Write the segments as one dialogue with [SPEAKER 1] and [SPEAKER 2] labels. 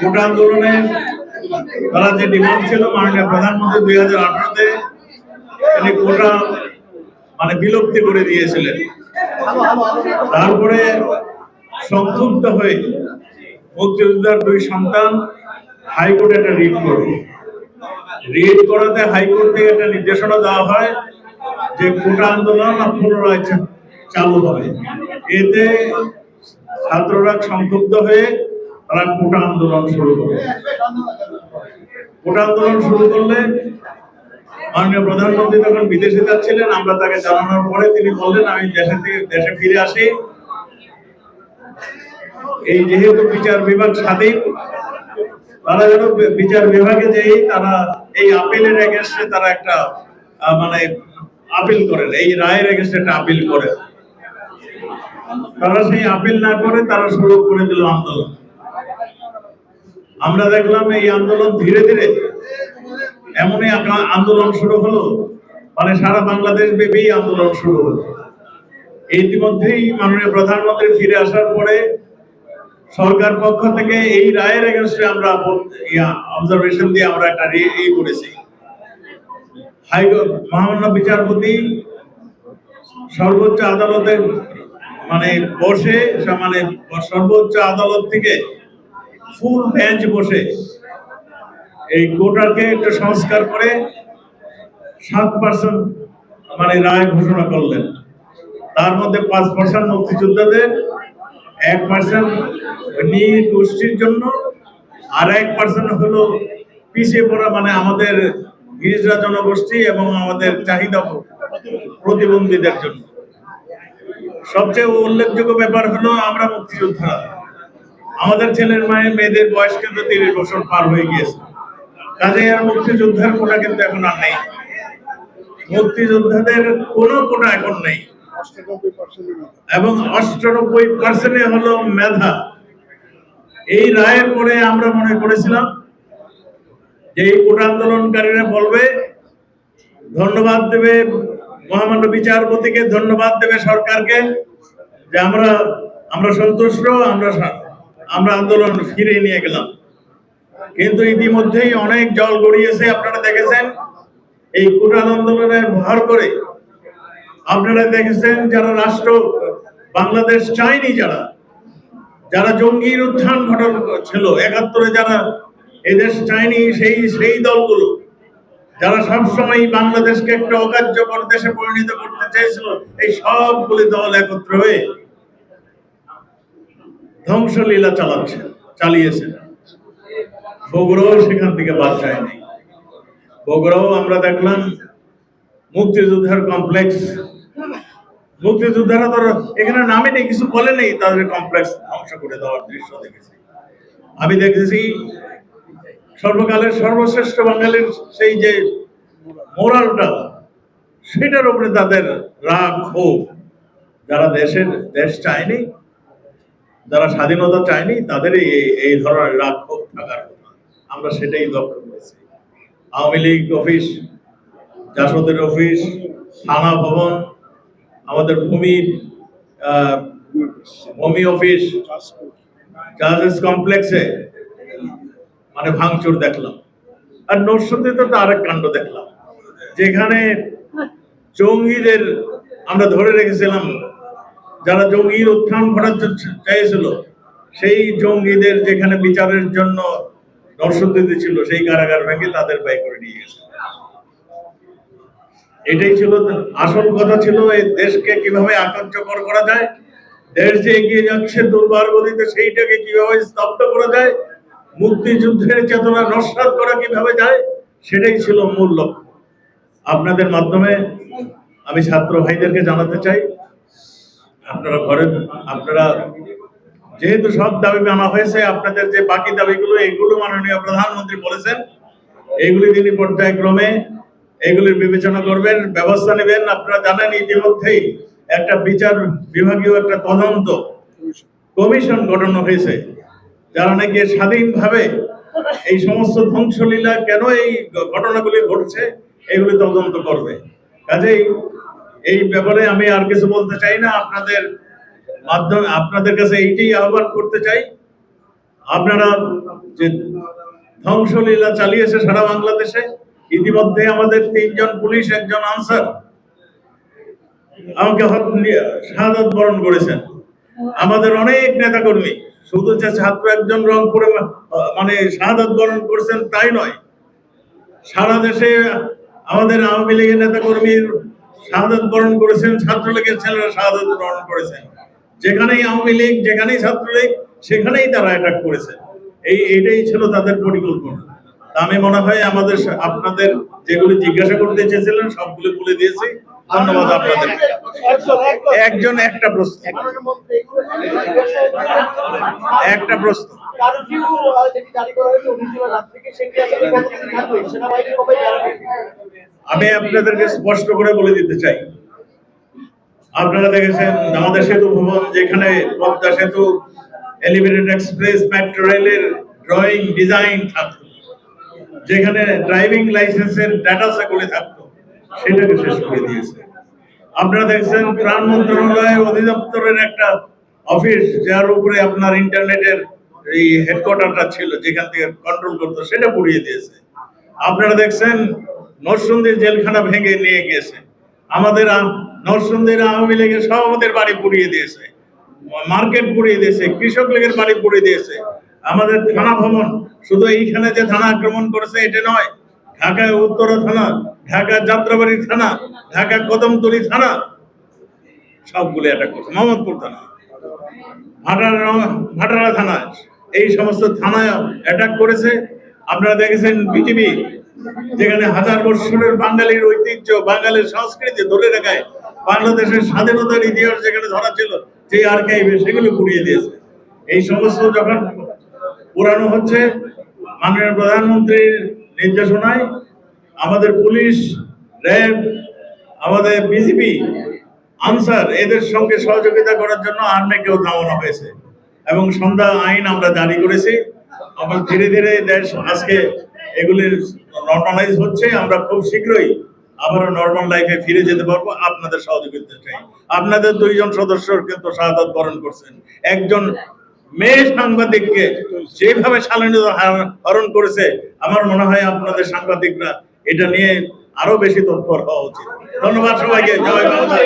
[SPEAKER 1] কোটা আন্দোলনে তারা যে ডিমান্ড ছিল মাননীয় প্রধানমন্ত্রী দুই হাজার আঠারোতে, তিনি কোটা মানে বিলুপ্তি করে দিয়েছিলেন। তারপরে সংক্ষুব্ধ হয়ে মুক্তিযোদ্ধার দুই সন্তান হাইকোর্টে একটা রিট করবে রিট করাতে হাইকোর্ট থেকে একটা নির্দেশনা দেওয়া হয় যে কোটা আন্দোলন পুনরায় চালু হবে। এতে ছাত্ররা সংক্ষুব্ধ হয়ে তারা কোটা আন্দোলন শুরু করে কোটা আন্দোলন শুরু করলে মাননীয় প্রধানমন্ত্রী তখন বিদেশে যাচ্ছিলেন, আমরা তাকে জানানোর পরে তিনি বললেন, আমি দেশে থেকে দেশে ফিরে আসি। এই যেহেতু বিচার বিভাগ স্বাধীন, তারা যেন বিচার বিভাগে যেই তারা এই আপিলের এগেনস্টে তারা একটা মানে আপিল করেন এই রায়ের এগেনস্টে একটা আপিল করেন তারা সেই আপিল না করে তারা শুরু করে দিল আন্দোলন। আমরা দেখলাম এই আন্দোলন ধীরে ধীরে এমনই আন্দোলন শুরু হলো। মানে সারা বাংলাদেশ ব্যাপী আন্দোলন শুরু হলো। ইতিমধ্যেই মাননীয় প্রধানমন্ত্রী ফিরে আসার পরে সরকার পক্ষ থেকে এই রায়ের এগেনস্টে আমরা অবজারভেশন দিয়ে আমরা একটা রি- ই করেছি। হাইকোর্ট মহামান্য বিচারপতি সর্বোচ্চ আদালতে মানে বসে মানে সর্বোচ্চ আদালত থেকে ফুল বেঞ্চ বসে। এই কোটাকে একটু সংস্কার করে সাত পার্সেন্ট মানে রায় ঘোষণা করলেন। তার মধ্যে পাঁচ পার্সেন্ট মুক্তিযোদ্ধাদের, এক পার্সেন্ট নিয়ে গোষ্ঠীর জন্য, আর এক পার্সেন্ট হলো পিছিয়ে পড়া মানে আমাদের হিজড়া জনগোষ্ঠী এবং আমাদের চাহিদা প্রতিবন্ধীদের জন্য। সবচেয়ে উল্লেখযোগ্য ব্যাপার হলো আমরা মুক্তিযোদ্ধা আমাদের ছেলের মায়ের মেয়েদের বয়স কিন্তু তিরিশ বছর পার হয়ে গিয়েছে। কাজে আর মুক্তিযোদ্ধার কোটা কিন্তু এখন আর নেই। মুক্তিযোদ্ধাদের কোনো কোটা এখন নেই। এবং অষ্টানব্বই পার্সেন্টে হলো মেধা। এই রায়ের পরে আমরা মনে করেছিলাম যে এই কোটা আন্দোলনকারীরা বলবে, ধন্যবাদ দেবে মহামান্য বিচারপতিকে, ধন্যবাদ দেবে সরকারকে যে আমরা আমরা সন্তুষ্ট, আমরা আমরা আন্দোলন ফিরিয়ে নিয়ে গেলাম। কিন্তু ইতিমধ্যেই অনেক জল গড়িয়েছে, আপনারা দেখেছেন? এই কোটাল আন্দোলনের ভর করে আপনারা দেখেছেন যারা রাষ্ট্র, বাংলাদেশ চায়নি যারা যারা জঙ্গির উত্থান ঘটন ছিল, একাত্তরে যারা এদেশ চায়নি, সেই সেই দলগুলো, যারা সবসময় বাংলাদেশকে একটা অকার্যকর দেশে পরিণত করতে চেয়েছিল, এই সবগুলি দল একত্র হয়ে ধ্বংসলীলা চালাচ্ছে, চালিয়েছে। বগুড়াও সেখান থেকে বাদ যায়নি। বগুড়াও আমরা দেখলাম মুক্তিযোদ্ধার কমপ্লেক্স মুক্তিযোদ্ধারা ধরো এখানে নামে নেই, কিছু বলে নেই, তাদের কমপ্লেক্স ধ্বংস করে দেওয়ার দৃশ্য দেখেছি। আমি দেখেছি সর্বকালের সর্বশ্রেষ্ঠ বাঙালির সেই যে মোরালটা, সেটার উপরে তাদের রাগ, ক্ষোভ, যারা দেশের, দেশ চায়নি যারা স্বাধীনতা চায়নি তাদের এই ধরনের রাগ থাকার কথা। আমরা সেটাই লক্ষ্য করেছি। আওয়ামী লীগ অফিস, জাসদের অফিস, থানা ভবন, আমাদের ভূমি ভূমি অফিস জাহাজ কমপ্লেক্সে মানে ভাঙচুর দেখলাম। আর নরসিংদীতে তো আরেক কাণ্ড দেখলাম। যেখানে জঙ্গিদের আমরা ধরে রেখেছিলাম যারা জঙ্গির উত্থান ঘটাতে চেয়েছিল সেই জঙ্গিদের যেখানে বিচারের জন্য নরসিংদীতে ছিল, সেই কারাগার ভেঙে তাদের ব্যয় করে নিয়ে গেছে। এটাই ছিল আসল কথা ছিল, এই দেশকে কীভাবে আকার্যকর করা যায়, দেশ যে এগিয়ে যাচ্ছে দুর্বার গতিতে, সেইটাকে কীভাবে স্তব্ধ করা যায়, মুক্তিযুদ্ধের চেতনা নস্বাত করা কীভাবে যায়, সেটাই ছিল মূল লক্ষ্য। আপনাদের মাধ্যমে আমি ছাত্র ভাইদেরকে জানাতে চাই আপনারা ঘরে আপনারা যেহেতু সব দাবি মানা হয়েছে, আপনাদের যে বাকি দাবিগুলো, এইগুলো মাননীয় প্রধানমন্ত্রী বলেছেন। এইগুলি তিনি পর্যায়ক্রমে এগুলির বিবেচনা করবেন, ব্যবস্থা নেবেন। আপনারা জানেন ইতিমধ্যেই একটা বিচার বিভাগীয় একটা তদন্ত কমিশন গঠন হয়েছে, যারা নাকি স্বাধীনভাবে এই সমস্ত ধ্বংসলীলা কেন এই ঘটনাগুলি ঘটছে এগুলি তদন্ত করবে। কাজেই এই ব্যাপারে আমি আর কিছু বলতে চাই না। আপনাদের মাধ্যমে আপনাদের কাছে এইটাই আহ্বান করতে চাই। আপনারা যে ধ্বংসলীলা চালিয়েছে সারা বাংলাদেশে, ইতিমধ্যে আমাদের তিনজন পুলিশ, একজন আনসার আমাকে শাহাদত বরণ করেছেন। আমাদের অনেক নেতাকর্মী, শুধু যে ছাত্র একজন রংপুরে মানে শাহাদত বরণ করেছেন তাই নয়। সারা দেশে আমাদের আওয়ামী লীগের নেতাকর্মীর শাহাদত বরণ করেছেন, ছাত্রলীগের ছেলেরা শাহাদত বরণ করেছেন। যেখানেই আওয়ামী লীগ, যেখানেই ছাত্রলীগ, সেখানেই তারা অ্যাটাক করেছে। এই, এটাই ছিল তাদের পরিকল্পনা। আমি মনে হয় আমাদের আপনাদের যেগুলি জিজ্ঞাসা করতে চেয়েছিলেন, সবগুলো বলে দিয়েছি। ধন্যবাদ আপনাদের একজন একটা প্রশ্ন। একটা প্রশ্ন।
[SPEAKER 2] কারফিউ যেটি জারি করা হয়েছে উনিশ জুলাই রাত থেকে, সেটি আসলে কতদিন থাকবে সেনাবাহিনী কবে
[SPEAKER 1] আমি আপনাদেরকে স্পষ্ট করে বলে দিতে চাই। আপনারা দেখেছেন আমাদের সেতু ভবন যেখানে পদ্মা সেতু এলিভেটেড এক্সপ্রেস মেট্রো রেলের ড্রয়িং ডিজাইন থাকতো যেখানে ড্রাইভিং লাইসেন্সের ডাটা সেগুলি থাকতো সেটাকে শেষ করে দিয়েছে। আপনারা দেখছেন ত্রাণ মন্ত্রণালয় অধিদপ্তরের একটা অফিস যার উপরে আপনার ইন্টারনেটের এই হেডকোয়ার্টারটা ছিল যেখান থেকে কন্ট্রোল করতো সেটা পুড়িয়ে দিয়েছে। আপনারা দেখছেন নরসুন্দির জেলখানা ভেঙে নিয়ে গিয়েছে আমাদের নরসুন্দির আওয়ামী লীগের সভাপতির বাড়ি পুড়িয়ে দিয়েছে। মার্কেট পুড়িয়ে দিয়েছে, কৃষক লীগের বাড়ি পুড়িয়ে দিয়েছে। আমাদের থানা ভবন, শুধু এইখানে যে থানা আক্রমণ করেছে, এটা নয়। ঢাকায় উত্তরা থানা, ঢাকা যাত্রাবাড়ি থানা, ঢাকা কদমতলী থানা, সবগুলো অ্যাটাক করছে। মোহাম্মদপুর থানা, ভাটারা ভাটারা থানা, এই সমস্ত থানায় অ্যাটাক করেছে। আপনারা দেখেছেন বিটিভি যেখানে হাজার বছরের বাঙালির ঐতিহ্য, বাঙালির সংস্কৃতি ধরে রাখায় বাংলাদেশের স্বাধীনতার ইতিহাস যেখানে ধরা ছিল, যে আর্কাইভে সেগুলো পুড়িয়ে দিয়েছে। এই সমস্ত যখন পুরানো হচ্ছে, মাননীয় প্রধানমন্ত্রীর নির্দেশনায় আমাদের পুলিশ, র্যাব, আমাদের বিজেপি আনসার এদের সঙ্গে সহযোগিতা করার জন্য আর্মিকেও নামানো হয়েছে। এবং সন্ধ্যা আইন আমরা জারি করেছি। আবার ধীরে ধীরে দেশ আজকে এগুলির নর্মালাইজ হচ্ছে আমরা খুব শীঘ্রই আবারও নর্মাল লাইফে ফিরে যেতে পারব আপনাদের সহযোগিতা চাই আপনাদের দুইজন সদস্য কিন্তু শাহাদাত বরণ করছেন একজন মেয়ে সাংবাদিককে যেভাবে শালীনতা হরণ করেছে আমার মনে হয় আপনাদের সাংবাদিকরা এটা নিয়ে আরও বেশি তৎপর হওয়া উচিত ধন্যবাদ সবাইকে জয় বাংলা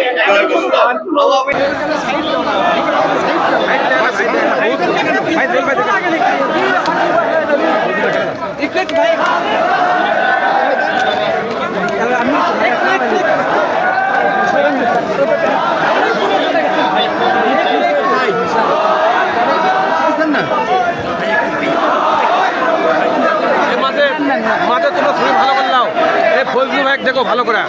[SPEAKER 3] এ মাঝে মাঝে তোমরা ভালো করে নাও। এই ফজলু ভাই দেখো ভালো করে।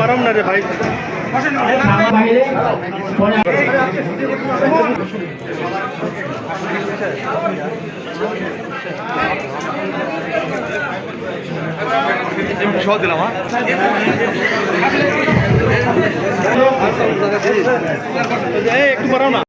[SPEAKER 3] পারাম দিলাম একটু পারাও না।